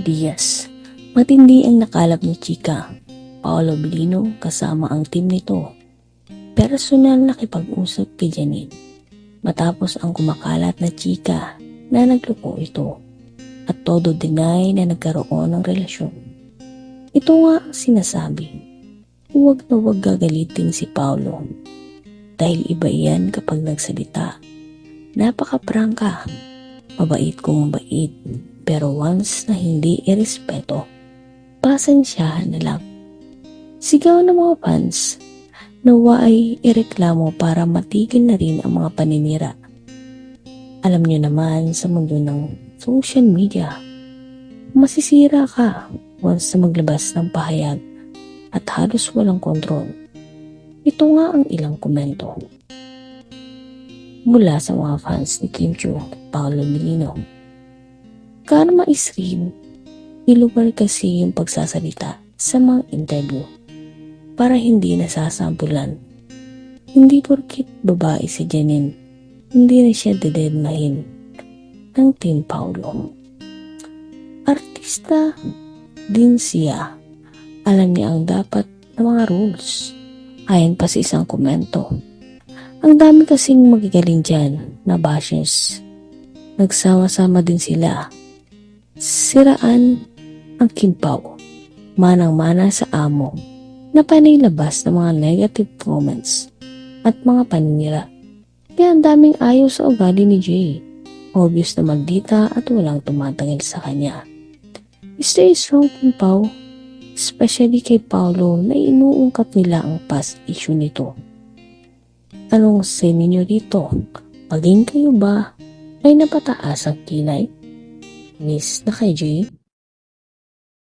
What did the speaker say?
Diaz. Matindi ang nakalap ni Chika. Paolo Bilino kasama ang team nito. Personal nakipag-usap kay Janine. Matapos ang kumakalat na chika na nagloko ito at todo deny na nagkaroon ng relasyon. Ito nga ang sinasabi. Huwag na huwag gagalitin si Paolo. Dahil iba yan kapag nagsalita. Napaka-prangka. Mabait kung mabait. Pero once na hindi irespeto, pasensyahan na lang. Sigaw ng mga fans, nawa ay ireklamo para matigil na rin ang mga paninira. Alam nyo naman sa mundo ng social media, masisira ka once na maglabas ng pahayag at halos walang kontrol. Ito nga ang ilang komento. Mula sa mga fans ni Kim Chu Paolo Milino. Karma is real. Ilugar kasi yung pagsasalita sa mga interview para hindi nasasampulan. Hindi porkit babae si Janine, hindi na siya dededmahin ng Team Paulo. Artista din siya. Alam niya ang dapat na mga rules. Ayon pa sa isang komento. Ang dami kasing magagaling dyan na bashers. Nagsama-sama din sila. Siraan ang kimpaw. Manang-mana sa amo na panilabas ng mga negative comments at mga paninira. Kaya ang daming ayaw sa ugali ni Jay. Obvious na maldita at walang tumatangil sa kanya. Stay strong, Kimpaw. Especially kay Paulo na inuungkat nila ang past issue nito. Anong say ninyo dito? Paging kayo ba ay napataas ang kilay? Miss na kay Jay?